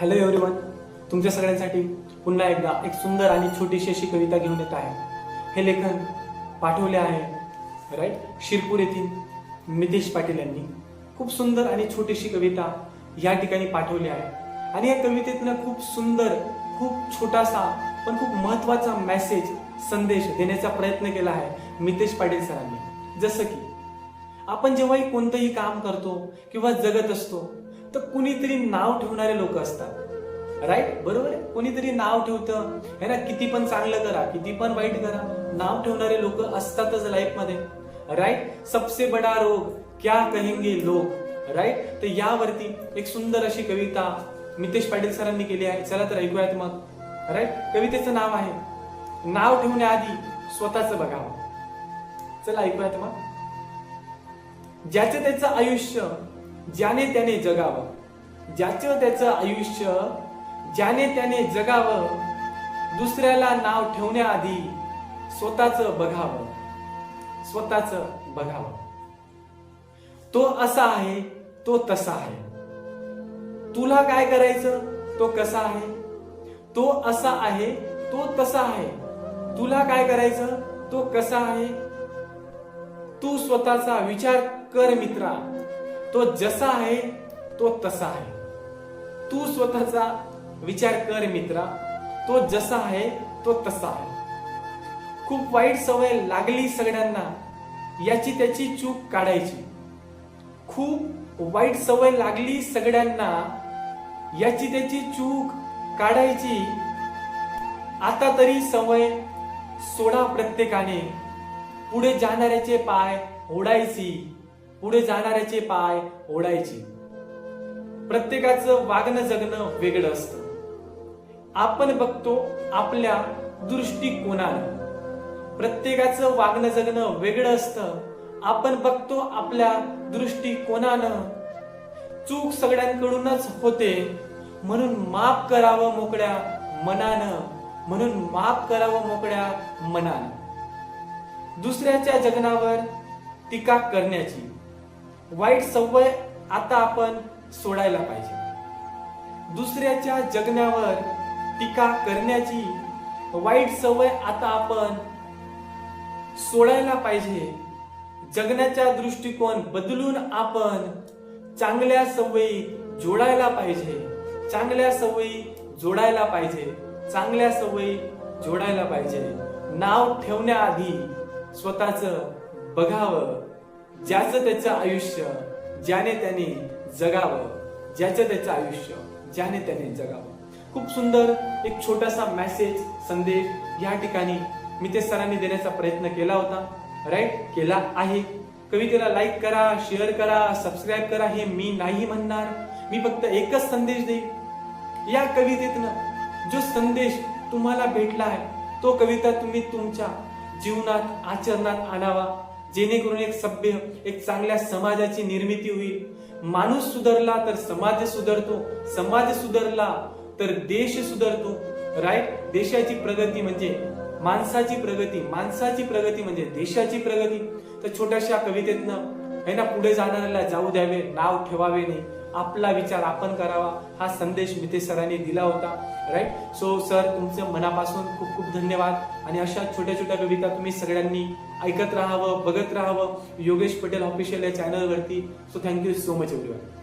Hello everyone तुमच्या सगळ्यांसाठी पुन्हा एकदा एक सुंदर आणि छोटीशी अशी कविता घेऊन येत आहे. हे लेखन पाठवले आहे राईट शिरपूर येथील मितेश पाटील यांनी. खूप सुंदर आणि छोटीशी कविता या ठिकाणी पाठवली आहे. आणि या कवितेतनं खूप सुंदर खूप छोटासा पण खूप महत्त्वाचा मेसेज संदेश देण्याचा प्रयत्न केला आहे मितेश पाटील सरांनी. जसं की आपण जेव्हाही कोणतंही काम करतो किंवा जगत असतो तर कुणीतरी नाव ठेवणारे लोक असतात. राईट बरोबर आहे? कोणीतरी नाव ठेवतं. है ना? किती पण चांगलं करा किती पण वाईट करा नाव ठेवणारे लोक असतातच लाईफमध्ये राईट सबसे बडा रोग क्या कहेंगे लोक? राईट तर यावरती एक सुंदर अशी कविता मितेश पाटील सरांनी केली आहे. चला तर ऐकूयात मग. राईट कवितेचं नाव आहे नाव ठेवण्याआधी स्वतःच बघावं. चला ऐकूयात मग. ज्याचं त्याचं आयुष्य ज्याने त्याने जगावं. ज्याचं त्याचं आयुष्य ज्याने त्याने जगावं दुसऱ्याला नाव ठेवण्याआधी स्वतःच बघावं. स्वतःच बघावं. तो असा आहे तो तसा आहे. तुला काय करायचं? तो कसा आहे? तो असा आहे तो तसा आहे. तुला काय करायचं? तो कसा आहे? तू स्वतःचा विचार कर मित्रा. तो जसा आहे तो तसा आहे. तू स्वतःचा विचार कर मित्रा. तो जसा आहे तो तसा आहे. खूप वाईट सवय लागली सगळ्यांना याची त्याची चूक काढायची. खूप वाईट सवय लागली सगळ्यांना याची त्याची चूक काढायची. आता तरी सवय सोडा प्रत्येकाने. पुढे जाणाऱ्याचे पाय ओढायची. पुढे जाणाऱ्याचे पाय ओढायचे. प्रत्येकाचं वागणं जगणं वेगळं असतं. आपण बघतो आपल्या दृष्टिकोनानं. प्रत्येकाचं वागणं जगणं वेगळं असतं. आपण बघतो आपल्या दृष्टिकोनानं. चूक सगळ्यांकडूनच होते. म्हणून माफ करावं मोकळ्या मनानं. म्हणून माफ करावं मोकळ्या मनानं. दुसऱ्याच्या जगनावर टीका करण्याची. वाईट सवय आता आपण सोडायला पाहिजे. दुसऱ्याच्या जगण्यावर टीका करण्याची वाईट सवय आता आपण सोडायला पाहिजे. जगण्याचा दृष्टिकोन बदलून आपण चांगल्या सवयी जोडायला पाहिजे. चांगल्या सवयी जोडायला पाहिजे. चांगल्या सवयी जोडायला पाहिजे. नाव ठेवण्याआधी स्वतःच बघावं. ज्याचं त्याचं आयुष्य ज्याने त्याने जगावं ज्याचं त्याचं आयुष्य ज्याने त्याने जगावं. खूप सुंदर एक छोटासा मेसेज संदेश या ठिकाणी मी ते सरांनी देण्याचा प्रयत्न केला होता. राईट केला आहे. कवितेला लाईक करा शेअर करा सबस्क्राईब करा हे मी नाही म्हणणार. मी फक्त एकच संदेश देईन. या कवितेतनं जो संदेश तुम्हाला भेटला आहे तो कविता तुम्ही तुमच्या जीवनात आचरणात आणावा. जेणेकरून एक सभ्य एक चांगल्या समाजाची निर्मिती होईल. माणूस सुधारला तर समाज सुधारतो समाज सुधारला तर देश सुधारतो. राईट देशाची प्रगती म्हणजे माणसाची प्रगती माणसाची प्रगती म्हणजे देशाची प्रगती. तर छोट्याशा कवितेतनं है ना पुढे जाणाऱ्याला जाऊ द्यावे नाव ठेवावे नाही. आपला विचार आपण करावा हा संदेश मिते सरांनी दिला होता राईट सो सर तुमचं मनापासून खूप खूप धन्यवाद. आणि अशा छोट्या छोट्या कविता तुम्ही सगळ्यांनी ऐकत राहावं बघत राहावं. योगेश पटेल ऑफिशियल या चॅनलवरती so thank you so much everyone